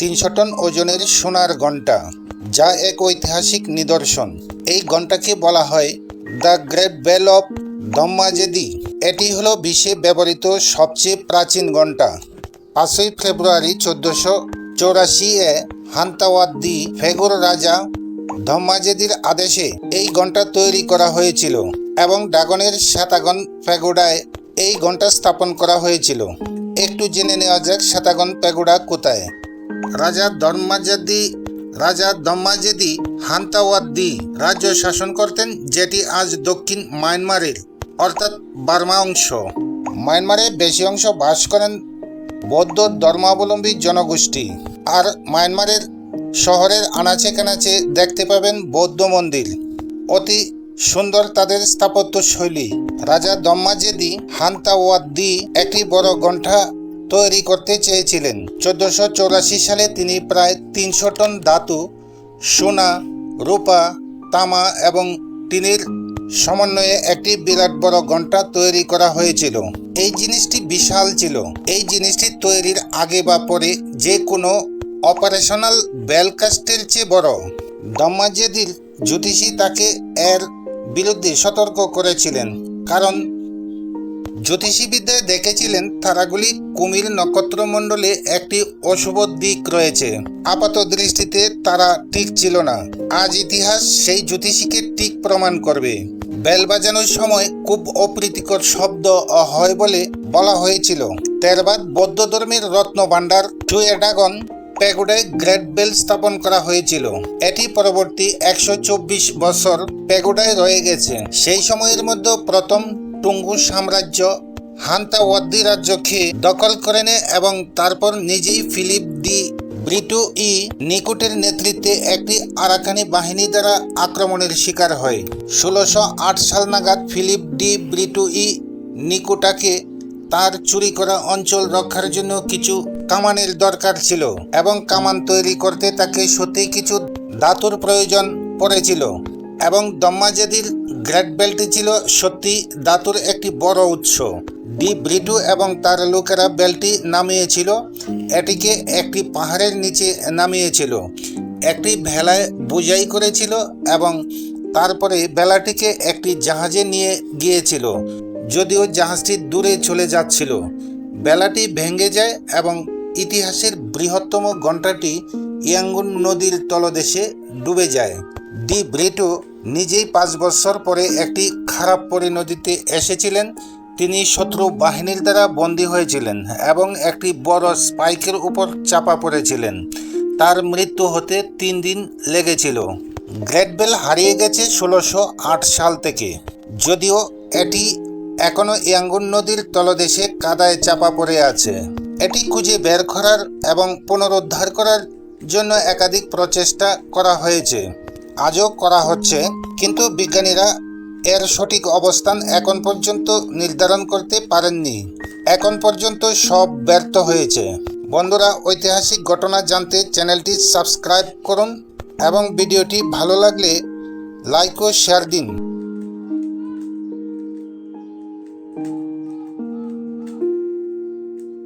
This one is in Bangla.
তিনশো টন ওজনের সোনার ঘণ্টা, যা এক ঐতিহাসিক নিদর্শন। এই ঘণ্টাকে বলা হয় the great bell of Dhammazedi. এটি হলো বিশ্বে ব্যবহৃত সবচেয়ে প্রাচীন ঘণ্টা। পাঁচই ফেব্রুয়ারি চোদ্দশো চৌরাশি এ হান্তাওয়াদ্দি ফেগুর রাজা ধম্মাজেদির আদেশে এই ঘণ্টা তৈরি করা হয়েছিল এবং ড্রাগনের শ্বেতাগন প্যাগোডায় এই ঘণ্টা স্থাপন করা হয়েছিল। একটু জেনে নেওয়া যাক শ্বেতাগন প্যাগোডা কোথায়। রাজা ধর্মাজাদি, রাজা দম্মাজেদি হান্তাওয়াদ্দি রাজ্য শাসন করতেন, যেটি আজ দক্ষিণ মায়ানমারের, অর্থাৎ বার্মা অংশ। মায়ানমারে বেশি অংশ বাস করেন বৌদ্ধ ধর্মাবলম্বী জনগোষ্ঠী। আর মায়ানমারের শহরের আনাচে কানাচে দেখতে পাবেন বৌদ্ধ মন্দির। অতি সুন্দর তাদের স্থাপত্য শৈলী। রাজা দম্মাজেদি হান্তাওয়াদ্দি একটি বড় গন্ঠা তৈরি করতে চেয়েছিলেন। চোদ্দশো চৌরাশি সালে তিনি প্রায় তিনশো টন ধাতু, সোনা, রূপা, তামা এবং টিনের সমন্বয়ে একটি বিরাট বড় ঘণ্টা তৈরি করা হয়েছিল। এই জিনিসটি বিশাল ছিল। এই জিনিসটি তৈরির আগে বা পরে যে কোনো অপারেশনাল বেলকাস্টের চেয়ে বড়। দম্মাজেদির জ্যোতিষী তাকে এর বিরুদ্ধে সতর্ক করেছিলেন। কারণ জ্যোতিষীবিদ্যায় দেখেছিলেন তারাগুলি কুমির নক্ষত্রমণ্ডলে একটি অশুভ দিক রয়েছে। আপাত দৃষ্টিতে তারা ঠিক ছিল না। আজ ইতিহাস সেই জ্যোতিষীকে ঠিক প্রমাণ করবে। বেল বাজানোর সময় খুব অপ্রীতিকর শব্দ হয় বলে বলা হয়েছিল। তেরবাদ বৌদ্ধ ধর্মের রত্ন ভাণ্ডার টুয়েডাগন প্যাগোডায় গ্রেট বেল স্থাপন করা হয়েছিল। এটি পরবর্তী একশো চব্বিশ বছর প্যাগোডায় রয়ে গেছে। সেই সময়ের মধ্যে প্রথম টুঙ্গু সাম্রাজ্য হান্তাওয়াদ্দি রাজ্যকে দখল করে নেয় এবং তারপর নিজেই ফিলিপ ডি ব্রিটু ই নিকুটের নেতৃত্বে একটি আরাকানি বাহিনী দ্বারা আক্রমণের শিকার হয়। ষোলোশো আট সাল নাগাদ ফিলিপ ডি ব্রিটু ই নিকুটাকে তার চুরি করা অঞ্চল রক্ষার জন্য কিছু কামানের দরকার ছিল এবং কামান তৈরি করতে তাকে সত্যি কিছু ধাতুর প্রয়োজন পড়েছিল এবং দম্মাজাদির গ্রেট বেল্টটি ছিল সত্যি ধাতুর একটি বড় উৎস। ডি ব্রিটু এবং তার লোকেরা বেল্টটি নামিয়েছিল। এটিকে একটি পাহাড়ের নিচে নামিয়েছিল। একটি ভেলায় বোঝাই করেছিল এবং তারপরে বেলাটিকে একটি জাহাজে নিয়ে গিয়েছিল, যদিও জাহাজটি দূরে চলে যাচ্ছিল। বেলাটি ভেঙে যায় এবং ইতিহাসের বৃহত্তম ঘণ্টাটি ইয়াঙ্গুন নদীর তলদেশে ডুবে যায়। ডি ব্রিটো নিজেই পাঁচ বছর পরে একটি খারাপ পরিণতিতে এসেছিলেন। তিনি শত্রু বাহিনীর দ্বারা বন্দী হয়েছিলেন এবং একটি বড় স্পাইকের উপর চাপা পড়েছিলেন। তার মৃত্যু হতে তিন দিন লেগেছিল। গ্রেট বেল হারিয়ে গেছে ষোলোশো সাল থেকে। যদিও এটি এখনও ইয়াঙ্গুন নদীর তলদেশে কাদায় চাপা পড়ে আছে। এটি খুঁজে বের করার এবং পুনরুদ্ধার করার জন্য একাধিক প্রচেষ্টা করা হয়েছে। আজও করা হচ্ছে, কিন্তু বিজ্ঞানীরা এর সঠিক অবস্থান এখন পর্যন্ত নির্ধারণ করতে পারেননি। এখন পর্যন্ত সব ব্যর্থ হয়েছে। বন্ধুরা, ঐতিহাসিক ঘটনা জানতে চ্যানেলটি সাবস্ক্রাইব করুন এবং ভিডিওটি ভালো লাগলে লাইক ও শেয়ার দিন।